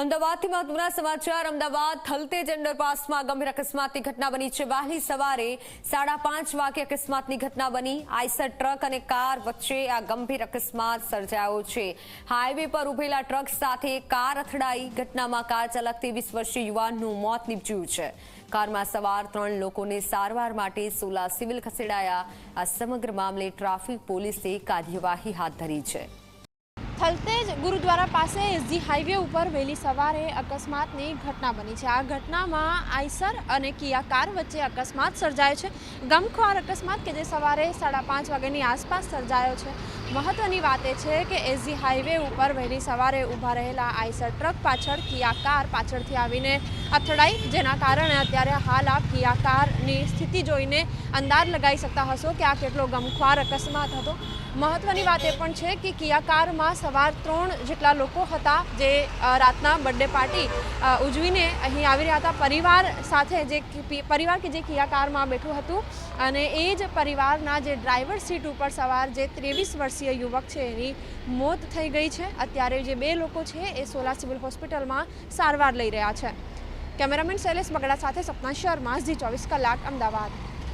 અમદાવાદથી મહત્વના સમાચાર. અમદાવાદ થલતેજ અંડરપાસમાં ગંભીર અકસ્માતની ઘટના બની છે. વહેલી સવારે સાડા પાંચ વાગે અકસ્માતની ઘટના બની. આઈસર ટ્રક અને કાર વચ્ચે આ ગંભીર અકસ્માત સર્જાયો છે. હાઈવે પર ઉભેલા ટ્રક સાથે કાર અથડાઈ. ઘટનામાં કાર ચાલક ત્રેવીસ વર્ષીય યુવાનનું મોત નીપજ્યું છે. કારમાં સવાર ત્રણ લોકોને સારવાર માટે સોલા સિવિલ ખસેડાયા. આ સમગ્ર મામલે ટ્રાફિક પોલીસે કાર્યવાહી હાથ ધરી છે. થલતેજ ગુરુદ્વારા પાસે એસજી હાઈવે ઉપર વહેલી સવારે અકસ્માતની ઘટના બની છે. આ ઘટનામાં આઈસર અને કિયા કાર વચ્ચે અકસ્માત સર્જાયો છે. ગમખ્વાર અકસ્માત કે જે સવારે સાડા પાંચ વાગ્યાની આસપાસ સર્જાયો છે. મહત્વની વાત એ છે કે એસજી હાઈવે ઉપર વહેલી સવારે ઊભા રહેલા આઈસર ટ્રક પાછળ કિયા કાર પાછળથી આવીને અથડાઈ, જેના કારણે અત્યારે હાલ આ કિયા કારની સ્થિતિ જોઈને અંદાજ લગાવી શકતા હશો કે આ કેટલો ગમખ્વાર અકસ્માત હતો. મહત્વની વાત એ પણ છે કે કિયા કારમાં સવાર ત્રણ જેટલા લોકો હતા જે રાતના બર્થડે પાર્ટી ઉજવીને અહીં આવી રહ્યા હતા. પરિવાર સાથે જે પરિવાર કે જે કિયા કારમાં બેઠું હતું અને એ જ પરિવારના જે ડ્રાઈવર સીટ ઉપર સવાર જે ત્રેવીસ વર્ષીય યુવક છે એની મોત થઈ ગઈ છે. અત્યારે જે બે લોકો છે એ સોલા સિવિલ હોસ્પિટલમાં સારવાર લઈ રહ્યા છે. કેમેરામેન શૈલેષ બગડા સાથે સપના શર્મા, ઝી ચોવીસ કલાક, અમદાવાદ.